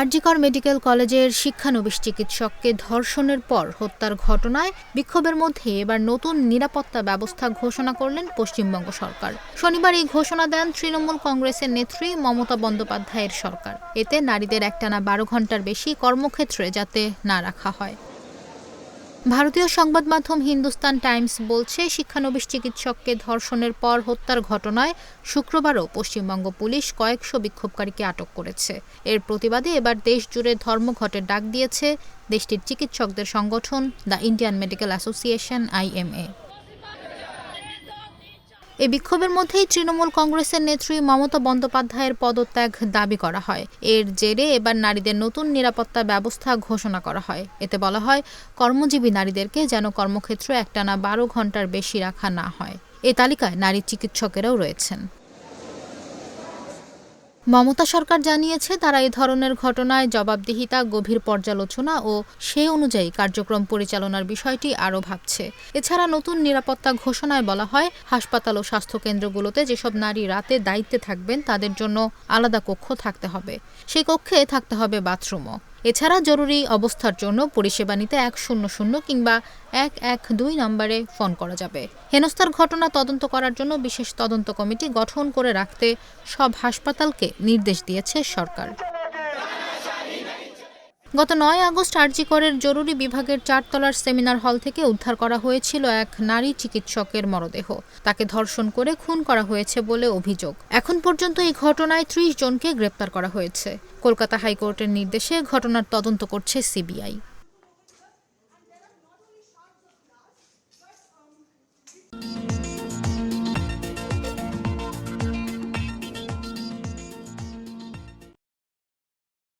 RG Kar medical কলেজের শিক্ষানবিশ চিকিৎসককে ধর্ষণের পর হত্যার ঘটনায় বিক্ষোভের মধ্যে এবার নতুন নিরাপত্তা ব্যবস্থা ঘোষণা করলেন পশ্চিমবঙ্গ সরকার। শনিবার এই ঘোষণা দেন তৃণমূল কংগ্রেসের নেত্রী মমতা বন্দ্যোপাধ্যায়ের সরকার। এতে নারীদের একটানা বারো ঘণ্টার বেশি কর্মক্ষেত্রে যাতে না রাখা হয়। ভারতীয় সংবাদ মাধ্যম হিন্দুস্তান টাইমস বলছে, শিক্ষানবিশ চিকিৎসককে ধর্ষণের পর হত্যার ঘটনায় শুক্রবারও পশ্চিমবঙ্গ পুলিশ কয়েকশো বিক্ষোভকারীকে আটক করেছে। এর প্রতিবাদে এবার দেশ জুড়ে ধর্মঘটের ডাক দিয়েছে দেশটির চিকিৎসকদের সংগঠন, the Indian medical association, IMA. এই বিক্ষোভের মধ্যেই তৃণমূল কংগ্রেসের নেত্রী মমতা বন্দ্যোপাধ্যায়ের পদত্যাগ দাবি করা হয়। এর জেরে এবার নারীদের নতুন নিরাপত্তা ব্যবস্থা ঘোষণা করা হয়। এতে বলা হয়, কর্মজীবী নারীদেরকে যেন কর্মক্ষেত্র একটানা বারো ঘণ্টার বেশি রাখা না হয়। এ তালিকায় নারী চিকিৎসকেরাও রয়েছেন। মমতা সরকার জানিয়েছে, তারা এ ধরনের ঘটনায় জবাবদিহিতা, গভীর পর্যালোচনা ও সে অনুযায়ী কার্যক্রম পরিচালনার বিষয়টি আরও ভাবছে। এছাড়া নতুন নিরাপত্তা ঘোষণায় বলা হয়, হাসপাতাল ও স্বাস্থ্যকেন্দ্রগুলোতে যেসব নারী রাতে দায়িত্বে থাকবেন, তাদের জন্য আলাদা কক্ষ থাকতে হবে। সেই কক্ষে থাকতে হবে বাথরুমও। এছাড়া জরুরি অবস্থার জন্য পরিষেবা নিতে এক শূন্য শূন্য কিংবা এক এক দুই নম্বরে ফোন করা যাবে। হেনস্থার ঘটনা তদন্ত করার জন্য বিশেষ তদন্ত কমিটি গঠন করে রাখতে সব হাসপাতালকে নির্দেশ দিয়েছে সরকার। গত নয় আগস্ট আরজিকরের জরুরি বিভাগের চারতলার সেমিনার হল থেকে উদ্ধার করা হয়েছিল এক নারী চিকিৎসকের মরদেহ। তাকে ধর্ষণ করে খুন করা হয়েছে বলে অভিযোগ। এখন পর্যন্ত এই ঘটনায় ত্রিশ জনকে গ্রেপ্তার করা হয়েছে। কলকাতা হাইকোর্টের নির্দেশে ঘটনার তদন্ত করছে সিবিআই।